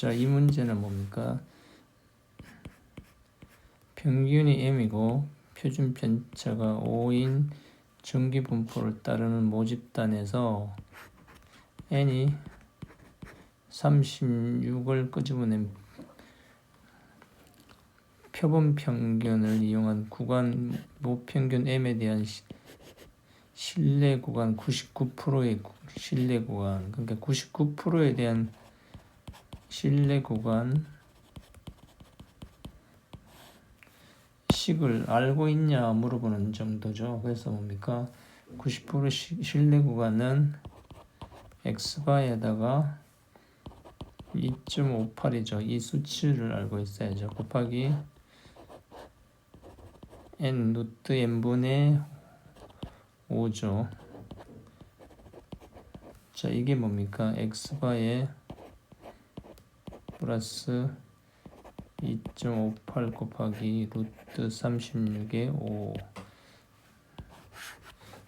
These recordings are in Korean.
자, 이 문제는 뭡니까? 평균이 m이고 표준 편차가 5인 정기 분포를 따르는 모집단에서 n이 36을 끄집어낸 표본 평균을 이용한 구간 모평균 m에 대한 시- 신뢰 구간 99%의 신뢰 구간 그러니까 99%에 대한 신뢰 구간 식을 알고 있냐 물어보는 정도죠. 그래서 뭡니까? 90% 시- 신뢰 구간은 x바에다가 2.58이죠. 이 수치를 알고 있어야죠. 곱하기 n 루트 n분의 5죠. 자, 이게 뭡니까? x바에 플러스 2.58 곱하기 루트 36의 5.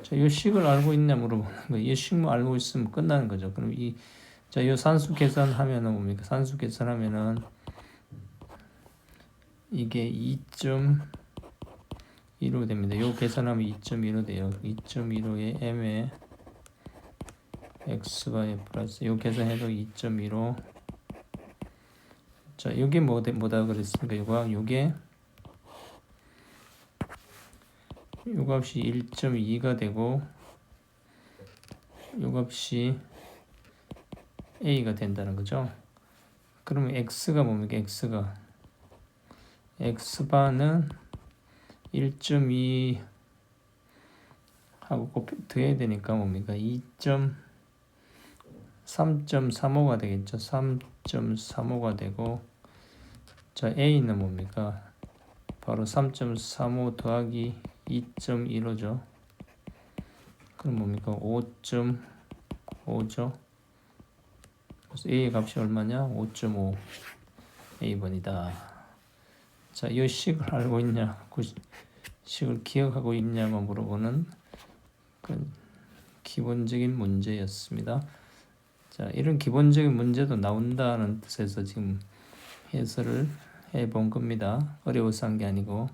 자, 이 식을 알고 있냐 물어보는 거예요. 이 식만 알고 있으면 끝나는 거죠. 그럼 이, 자, 이 산수 계산하면은 뭡니까? 산수 계산하면은 이게 2.15 됩니다. 요 계산하면 2.15 돼요. 2.15에 m에 x가 플러스 요 계산해도 2.15 자, 이게 뭐, 뭐다 그랬습니까? 요거, 요게 요 값이 1.2가 되고 요 값이 a가 된다는 거죠. 그러면 x가 뭡니까? x가 x바는 1.2 하고 곱 더해야 되니까 뭡니까? 2. 3.35가 되겠죠. 3.35가 되고 자 A는 뭡니까? 바로 3.35 더하기 2.15죠. 그럼 뭡니까? 5.5죠. 그래서 A의 값이 얼마냐? 5.5 A번이다. 자, 이 식을 알고 있냐? 그 식을 기억하고 있냐만 물어보는 그 기본적인 문제였습니다. 자, 이런 기본적인 문제도 나온다는 뜻에서 지금 해설을 해본 겁니다. 어려워서 한 게 아니고